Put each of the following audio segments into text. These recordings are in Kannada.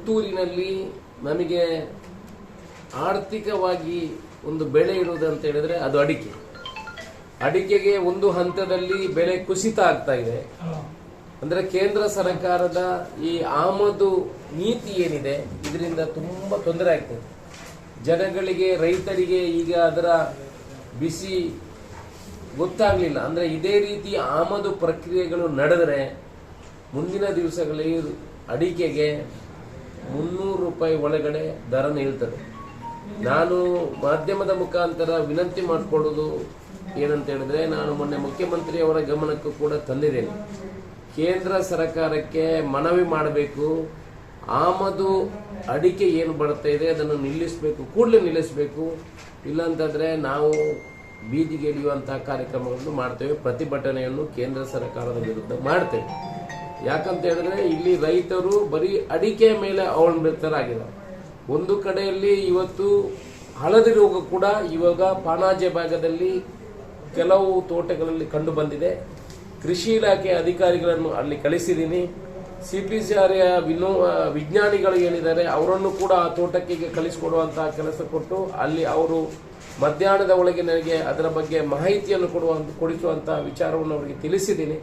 ಪುತ್ತೂರಿನಲ್ಲಿ ನಮಗೆ ಆರ್ಥಿಕವಾಗಿ ಒಂದು ಬೆಳೆ ಇರುವುದು ಅಂತ ಹೇಳಿದ್ರೆ ಅದು ಅಡಿಕೆ. ಅಡಿಕೆಗೆ ಒಂದು ಹಂತದಲ್ಲಿ ಬೆಲೆ ಕುಸಿತ ಆಗ್ತಾ ಇದೆ. ಅಂದ್ರೆ ಕೇಂದ್ರ ಸರ್ಕಾರದ ಈ ಆಮದು ನೀತಿ ಏನಿದೆ, ಇದರಿಂದ ತುಂಬಾ ತೊಂದರೆ ಆಗ್ತದೆ. ಜನಗಳಿಗೆ, ರೈತರಿಗೆ ಈಗ ಅದರ ಬಿಸಿ ಗೊತ್ತಾಗ್ಲಿಲ್ಲ. ಅಂದ್ರೆ ಇದೇ ರೀತಿ ಆಮದು ಪ್ರಕ್ರಿಯೆಗಳು ನಡೆದರೆ ಮುಂದಿನ ದಿವಸಗಳಲ್ಲಿ ಅಡಿಕೆಗೆ ಮುನ್ನೂರು ರೂಪಾಯಿ ಒಳಗಡೆ ದರ ನಿಲ್ತದೆ. ನಾನು ಮಾಧ್ಯಮದ ಮುಖಾಂತರ ವಿನಂತಿ ಮಾಡಿಕೊಳ್ಳೋದು ಏನಂತ ಹೇಳಿದ್ರೆ, ನಾನು ಮೊನ್ನೆ ಮುಖ್ಯಮಂತ್ರಿಯವರ ಗಮನಕ್ಕೂ ಕೂಡ ತಂದಿದ್ದೇನೆ ಕೇಂದ್ರ ಸರ್ಕಾರಕ್ಕೆ ಮನವಿ ಮಾಡಬೇಕು. ಆಮದು ಅಡಿಕೆ ಏನು ಬರ್ತಾ ಇದೆ, ಅದನ್ನು ನಿಲ್ಲಿಸಬೇಕು, ಕೂಡಲೇ ನಿಲ್ಲಿಸಬೇಕು. ಇಲ್ಲಾಂತಂದರೆ ನಾವು ಬೀದಿಗೆ ಇಳಿಯುವಂತಹ ಕಾರ್ಯಕ್ರಮಗಳನ್ನು ಮಾಡ್ತೇವೆ, ಪ್ರತಿಭಟನೆಯನ್ನು ಕೇಂದ್ರ ಸರ್ಕಾರದ ವಿರುದ್ಧ ಮಾಡ್ತೇವೆ. ಯಾಕಂತ ಹೇಳಿದ್ರೆ ಇಲ್ಲಿ ರೈತರು ಬರೀ ಅಡಿಕೆ ಮೇಲೆ ಅವಲಂಬಿತರಾಗಿದ್ದಾರೆ. ಒಂದು ಕಡೆಯಲ್ಲಿ ಇವತ್ತು ಹಳದಿ ರೋಗ ಕೂಡ ಇವಾಗ ಪಾಣಾಜೆ ಭಾಗದಲ್ಲಿ ಕೆಲವು ತೋಟಗಳಲ್ಲಿ ಕಂಡು ಬಂದಿದೆ. ಕೃಷಿ ಇಲಾಖೆ ಅಧಿಕಾರಿಗಳನ್ನು ಅಲ್ಲಿ ಕಳಿಸಿದ್ದೀನಿ. ಸಿ ಪಿ ಸಿ ಆರ್ ವಿನೋ, ವಿಜ್ಞಾನಿಗಳು ಏನಿದ್ದಾರೆ ಅವರನ್ನು ಕೂಡ ಆ ತೋಟಕ್ಕೆ ಕಳಿಸಿಕೊಡುವಂತಹ ಕೆಲಸ ಕೊಟ್ಟು ಅಲ್ಲಿ ಅವರು ಮಧ್ಯಾಹ್ನದ ಒಳಗೆ ನನಗೆ ಅದರ ಬಗ್ಗೆ ಮಾಹಿತಿಯನ್ನು ಕೊಡುವ ಕೊಡಿಸುವಂತಹ ವಿಚಾರವನ್ನು ಅವರಿಗೆ ತಿಳಿಸಿದ್ದೀನಿ.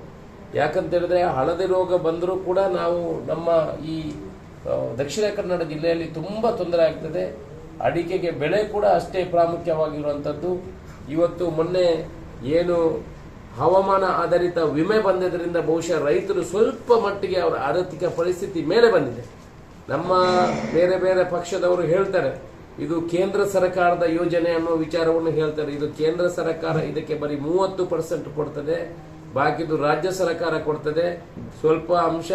ಯಾಕಂತ ಹೇಳಿದ್ರೆ ಹಳದಿ ರೋಗ ಬಂದರೂ ಕೂಡ ನಾವು ನಮ್ಮ ಈ ದಕ್ಷಿಣ ಕನ್ನಡ ಜಿಲ್ಲೆಯಲ್ಲಿ ತುಂಬ ತೊಂದರೆ ಆಗ್ತದೆ. ಅಡಿಕೆಗೆ ಬೆಳೆ ಕೂಡ ಅಷ್ಟೇ ಪ್ರಾಮುಖ್ಯವಾಗಿರುವಂಥದ್ದು. ಇವತ್ತು ಮೊನ್ನೆ ಏನು ಹವಾಮಾನ ಆಧಾರಿತ ವಿಮೆ ಬಂದಿದ್ದರಿಂದ ಬಹುಶಃ ರೈತರು ಸ್ವಲ್ಪ ಮಟ್ಟಿಗೆ ಅವರ ಆರ್ಥಿಕ ಪರಿಸ್ಥಿತಿ ಮೇಲೆ ಬಂದಿದೆ. ನಮ್ಮ ಬೇರೆ ಬೇರೆ ಪಕ್ಷದವರು ಹೇಳ್ತಾರೆ, ಇದು ಕೇಂದ್ರ ಸರ್ಕಾರದ ಯೋಜನೆ ಅನ್ನೋ ವಿಚಾರವನ್ನು ಹೇಳ್ತಾರೆ. ಇದು ಕೇಂದ್ರ ಸರ್ಕಾರ ಇದಕ್ಕೆ ಬರೀ ಮೂವತ್ತು ಪರ್ಸೆಂಟ್ ಕೊಡ್ತದೆ. ಬಾಕಿದು ರಾಜ್ಯ ಸರ್ಕಾರ ಕೊಡ್ತದೆ. ಸ್ವಲ್ಪ ಅಂಶ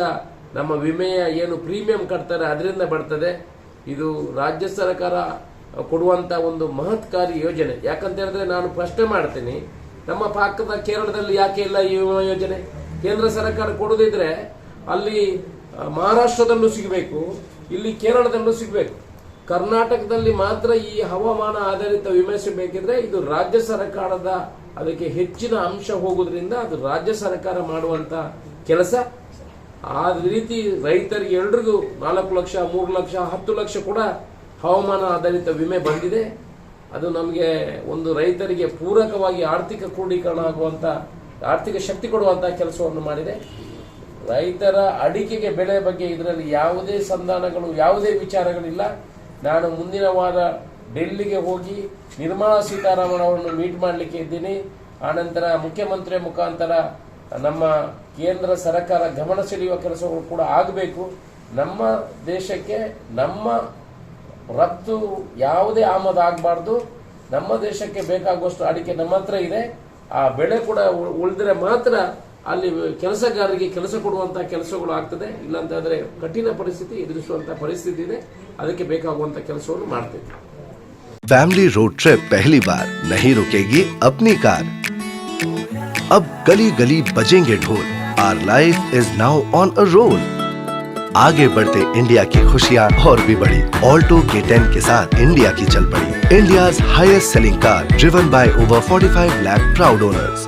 ನಮ್ಮ ವಿಮೆಯ ಏನು ಪ್ರೀಮಿಯಂ ಕಟ್ತಾರೆ ಅದರಿಂದ ಬರ್ತದೆ. ಇದು ರಾಜ್ಯ ಸರ್ಕಾರ ಕೊಡುವಂತ ಒಂದು ಮಹತ್ಕಾರಿ ಯೋಜನೆ. ಯಾಕಂತ ಹೇಳಿದ್ರೆ ನಾನು ಪ್ರಶ್ನೆ ಮಾಡ್ತೀನಿ. ನಮ್ಮ ಪಾಕದ ಕೇರಳದಲ್ಲಿ ಯಾಕೆ ಇಲ್ಲ ಈ ವಿಮಾ ಯೋಜನೆ? ಕೇಂದ್ರ ಸರ್ಕಾರ ಕೊಡೋದಿದ್ರೆ ಅಲ್ಲಿ ಮಹಾರಾಷ್ಟ್ರದಲ್ಲೂ ಸಿಗಬೇಕು, ಇಲ್ಲಿ ಕೇರಳದಲ್ಲೂ ಸಿಗಬೇಕು. ಕರ್ನಾಟಕದಲ್ಲಿ ಮಾತ್ರ ಈ ಹವಾಮಾನ ಆಧಾರಿತ ವಿಮೆ ಸಿಗಬೇಕಿದ್ರೆ ಇದು ರಾಜ್ಯ ಸರ್ಕಾರದ ಅದಕ್ಕೆ ಹೆಚ್ಚಿನ ಅಂಶ ಹೋಗೋದ್ರಿಂದ ಅದು ರಾಜ್ಯ ಸರ್ಕಾರ ಮಾಡುವಂತ ಕೆಲಸ. ಆ ರೀತಿ ರೈತರಿಗೆ ಎಲ್ರಿಗೂ ನಾಲ್ಕು ಲಕ್ಷ, ಮೂರು ಲಕ್ಷ, ಹತ್ತು ಲಕ್ಷ ಕೂಡ ಹವಾಮಾನ ಆಧಾರಿತ ವಿಮೆ ಬಂದಿದೆ. ಅದು ನಮಗೆ ಒಂದು ರೈತರಿಗೆ ಪೂರಕವಾಗಿ ಆರ್ಥಿಕ ಕ್ರೋಢೀಕರಣ ಆಗುವಂತ, ಆರ್ಥಿಕ ಶಕ್ತಿ ಕೊಡುವಂತ ಕೆಲಸವನ್ನು ಮಾಡಿದೆ. ರೈತರ ಅಡಿಕೆಗೆ ಬೆಲೆ ಬಗ್ಗೆ ಇದರಲ್ಲಿ ಯಾವುದೇ ಸಂಧಾನಗಳು, ಯಾವುದೇ ವಿಚಾರಗಳಿಲ್ಲ. ನಾನು ಮುಂದಿನ ವಾರ ಡೆಲ್ಲಿಗೆ ಹೋಗಿ ನಿರ್ಮಲಾ ಸೀತಾರಾಮನ್ ಅವರನ್ನು ಮೀಟ್ ಮಾಡಲಿಕ್ಕೆ ಇದ್ದೀನಿ. ಆನಂತರ ಮುಖ್ಯಮಂತ್ರಿ ಮುಖಾಂತರ ನಮ್ಮ ಕೇಂದ್ರ ಸರ್ಕಾರ ಗಮನ ಸೆಳೆಯುವ ಕೆಲಸಗಳು ಕೂಡ ಆಗಬೇಕು. ನಮ್ಮ ದೇಶಕ್ಕೆ ನಮ್ಮ ರಫ್ತು ಯಾವುದೇ ಆಮದು ಆಗಬಾರ್ದು. ನಮ್ಮ ದೇಶಕ್ಕೆ ಬೇಕಾಗುವಷ್ಟು ಅಡಿಕೆ ನಮ್ಮ ಹತ್ರ ಇದೆ. ಆ ಬೆಳೆ ಕೂಡ ಉಳ್- ಉಳಿದ್ರೆ ಮಾತ್ರ ಅಲ್ಲಿ ಕೆಲಸಗಾರರಿಗೆ ಕೆಲಸ ಕೊಡುವಂತ ಕೆಲಸಗಳು ಆಗ್ತದೆ ಇಲ್ಲಾಂತಾದ್ರೆ ಕಠಿಣ ಪರಿಸ್ಥಿತಿ ಎದುರಿಸುವಂತ ಪರಿಸ್ಥಿತಿ ಇದೆ ಅದಕ್ಕೆ ಬೇಕಾಗುವಂತ ಕೆಲಸವನ್ನು ಮಾಡ್ತೇವೆ फैमिली रोड ट्रिप पहली बार नहीं रुकेगी अपनी कार अब गली गली बजेंगे ढोल our life is now on a roll आगे बढ़ते इंडिया की खुशियां और भी बढ़ी ऑल्टो के टेन के साथ इंडिया की चल पड़ी India highest selling car driven by over 45 lakh proud owners